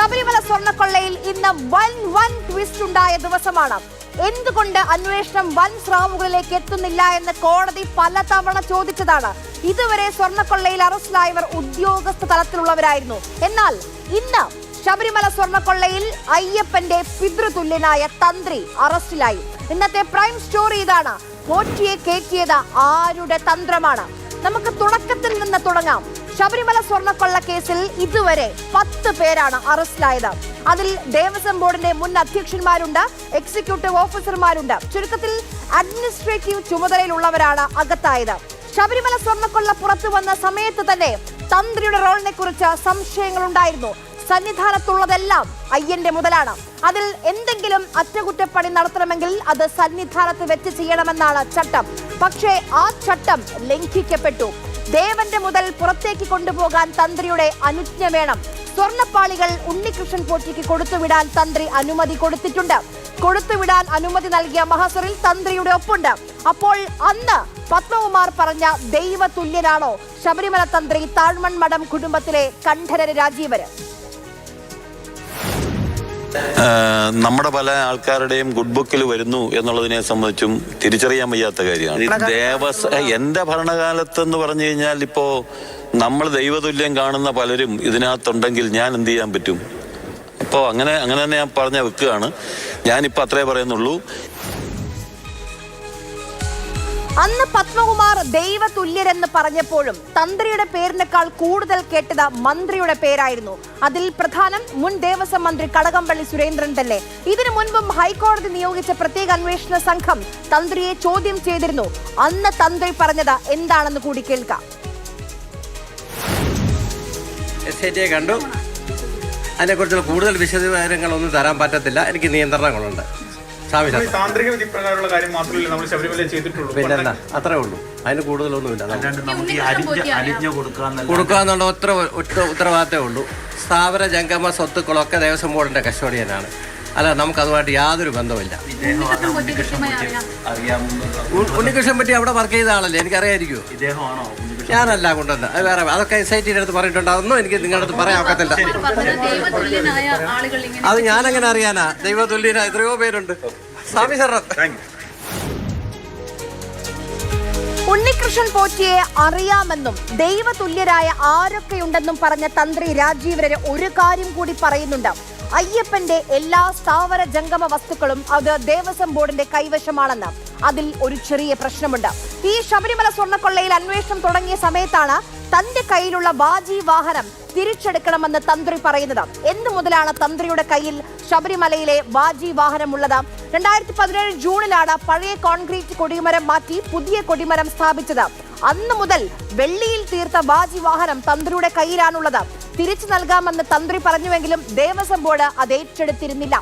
ശബരിമല സ്വർണക്കൊള്ളയിൽ ഇന്ന് വൻ വൻ ട്വിസ്റ്റ് ഉണ്ടായ ദിവസമാണ്. എന്തുകൊണ്ട് അന്വേഷണം വൻ സ്രാവുകളിലേക്ക് എത്തുന്നില്ല എന്ന് കോടതി പലതവണ ചോദിച്ചതാണ്. ഇതുവരെ സ്വർണക്കൊള്ളയിൽ അറസ്റ്റിലായവർ ഉദ്യോഗസ്ഥ തലത്തിലുള്ളവരായിരുന്നു. എന്നാൽ ഇന്ന് ശബരിമല സ്വർണക്കൊള്ളയിൽ അയ്യപ്പന്റെ പിതൃതുല്യനായ തന്ത്രി അറസ്റ്റിലായി. ഇന്നത്തെ പ്രൈം സ്റ്റോറി ഇതാണ്. പോറ്റിയെ കയറ്റിയത് ആരുടെ തന്ത്രമാണ്? നമുക്ക് തുടക്കത്തിൽ നിന്ന് തുടങ്ങാം. ശബരിമല സ്വർണക്കൊള്ള കേസിൽ ഇതുവരെ പത്ത് പേരാണ് അറസ്റ്റിലായത്. അതിൽ ദേവസ്വം ബോർഡിന്റെ മുൻ അധ്യക്ഷന്മാരുണ്ട് എക്സിക്യൂട്ടീവ് ഓഫീസർമാരുണ്ട് ചുരുക്കത്തിൽ അഡ്മിനിസ്ട്രേറ്റീവ് ചുമതലയിലുള്ളവരാണ് അകത്തായത്. ശബരിമല സ്വർണക്കൊള്ള പുറത്തു വന്ന സമയത്ത് തന്നെ തന്ത്രിയുടെ റോളിനെ കുറിച്ച് സംശയങ്ങൾ ഉണ്ടായിരുന്നു സന്നിധാനത്തുള്ളതെല്ലാം അയ്യന്റെ മുതലാണ്. അതിൽ എന്തെങ്കിലും അറ്റകുറ്റപ്പണി നടത്തണമെങ്കിൽ അത് സന്നിധാനത്ത് വെച്ച് ചെയ്യണമെന്നാണ് ചട്ടം. പക്ഷേ ആ ചട്ടം ലംഘിക്കപ്പെട്ടു. ദേവന്റെ മുതൽ പുറത്തേക്ക് കൊണ്ടുപോകാൻ തന്ത്രിയുടെ അനുജ്ഞ വേണം. സ്വർണപ്പാളികൾ ഉണ്ണികൃഷ്ണൻ പോറ്റിക്ക് കൊടുത്തുവിടാൻ തന്ത്രി അനുമതി കൊടുത്തിട്ടുണ്ട്. കൊടുത്തുവിടാൻ അനുമതി നൽകിയ മഹസറിൽ തന്ത്രിയുടെ ഒപ്പുണ്ട്. അപ്പോൾ അന്ന് പത്മകുമാർ പറഞ്ഞ ദൈവതുല്യനാണോ ശബരിമല തന്ത്രി താഴ്മൺ മഠം കുടുംബത്തിലെ കണ്ഠരര് രാജീവര്? നമ്മുടെ പല ആൾക്കാരുടെയും ഗുഡ് ബുക്കിൽ വരുന്നു എന്നുള്ളതിനെ സംബന്ധിച്ചും തിരിച്ചറിയാൻ വയ്യാത്ത കാര്യമാണ്. ദേവസ് ദേവസ്വ എന്റെ ഭരണകാലത്ത് എന്ന് പറഞ്ഞു കഴിഞ്ഞാൽ ഇപ്പോ നമ്മൾ ദൈവതുല്യം കാണുന്ന പലരും ഇതിനകത്തുണ്ടെങ്കിൽ ഞാൻ എന്ത് ചെയ്യാൻ പറ്റും? അപ്പോൾ അങ്ങനെ അങ്ങനെ തന്നെ ഞാൻ പറഞ്ഞ വെക്കുകയാണ്. ഞാനിപ്പോൾ അത്രേ പറയുന്നുള്ളൂ. അന്ന് പത്മകുമാർ ദൈവതുല്യരെന്ന് പറഞ്ഞപ്പോഴും തന്ത്രിയുടെ പേരിനേക്കാൾ കൂടുതൽ കേട്ടത് മന്ത്രിയുടെ പേരായിരുന്നു. അതിൽ പ്രധാനം മുൻ ദേവസ്വം മന്ത്രി കടകംപള്ളി സുരേന്ദ്രൻ തന്നെ. ഇതിനു മുൻപും ഹൈക്കോടതി നിയോഗിച്ച പ്രത്യേക അന്വേഷണ സംഘം തന്ത്രിയെ ചോദ്യം ചെയ്തിരുന്നു. അന്ന് തന്ത്രി പറഞ്ഞത് എന്താണെന്ന് കൂടി കേൾക്കാം. കണ്ടു. അതിനെക്കുറിച്ചുള്ള കൂടുതൽ വിശദവിവരങ്ങളൊന്നും തരാൻ പറ്റത്തില്ല. എനിക്ക് നിയന്ത്രണങ്ങളുണ്ട്. താന്ത്രിക വിധി പ്രകാരമുള്ള കാര്യം മാത്രമല്ല നമ്മൾ ശബരിമല ചെയ്തിട്ടുള്ളൂ. പിന്നെന്താ അത്രേ ഉള്ളൂ. അതിന് കൂടുതലൊന്നുമില്ല. കൊടുക്കാന്നല്ല കൊടുക്കാന്നുള്ള ഒത്ര ഒറ്റ ഉത്തരവാദിത്തമേ ഉള്ളൂ. സ്ഥാപന ജംഗമ സ്വത്തുക്കളൊക്കെ ദേവസ്വം ബോർഡിന്റെ കസ്റ്റോഡിയനാണ്. അല്ല നമുക്കതുമായിട്ട് യാതൊരു ബന്ധമില്ല ഉണ്ണികൃഷ്ണൻ പറ്റി അവിടെ വർക്ക് ചെയ്ത ആളല്ലേ? എനിക്കറിയായിരിക്കുമോ ഞാനല്ല കൊണ്ടുവന്ന. അത് വേറെ അതൊക്കെ എസ് ഐ ടിയുടെ അടുത്ത് പറഞ്ഞിട്ടുണ്ട് അതൊന്നും എനിക്ക് നിങ്ങളുടെ അടുത്ത് പറയാൻ ഒക്കത്തില്ല. ആളുകൾ ഇങ്ങനെ അത് ഞാനെങ്ങനെ അറിയാനാ. ദൈവതുല്യന എത്രയോ പേരുണ്ട്. സ്വാമി ശരണം. ഉണ്ണികൃഷ്ണൻ പോറ്റിയെ അറിയാമെന്നും ദൈവതുല്യരായ ആരൊക്കെയുണ്ടെന്നും പറഞ്ഞ തന്ത്രി രാജീവരര് ഒരു കാര്യം കൂടി പറയുന്നുണ്ട്. അയ്യപ്പന്റെ എല്ലാ സ്ഥാവര ജംഗമ വസ്തുക്കളും അത് ദേവസ്വം ബോർഡിന്റെ കൈവശമാണെന്ന് അതിൽ ഒരു ചെറിയ പ്രശ്നമുണ്ട്. ഈ ശബരിമല സ്വർണക്കൊള്ളയിൽ അന്വേഷണം തുടങ്ങിയ സമയത്താണ് തന്റെ കയ്യിലുള്ള ബാജി വാഹനം തിരിച്ചെടുക്കണമെന്ന് തന്ത്രി പറയുന്നത്. എന്ത് മുതലാണ് തന്ത്രിയുടെ കയ്യിൽ ശബരിമലയിലെ ബാജി വാഹനമുള്ളത്? രണ്ടായിരത്തി പതിനേഴ് ജൂണിലാണ് പഴയ കോൺക്രീറ്റ് കൊടിമരം മാറ്റി പുതിയ കൊടിമരം സ്ഥാപിച്ചത്. അന്ന് മുതൽ വെള്ളിയിൽ തീർത്ത ബാജി വാഹനം തന്ത്രിയുടെ കയ്യിലാണുള്ളത്. തിരിച്ചു നൽകാമെന്ന് തന്ത്രി പറഞ്ഞുവെങ്കിലും ദേവസ്വം ബോർഡ് അത് ഏറ്റെടുത്തിരുന്നില്ല.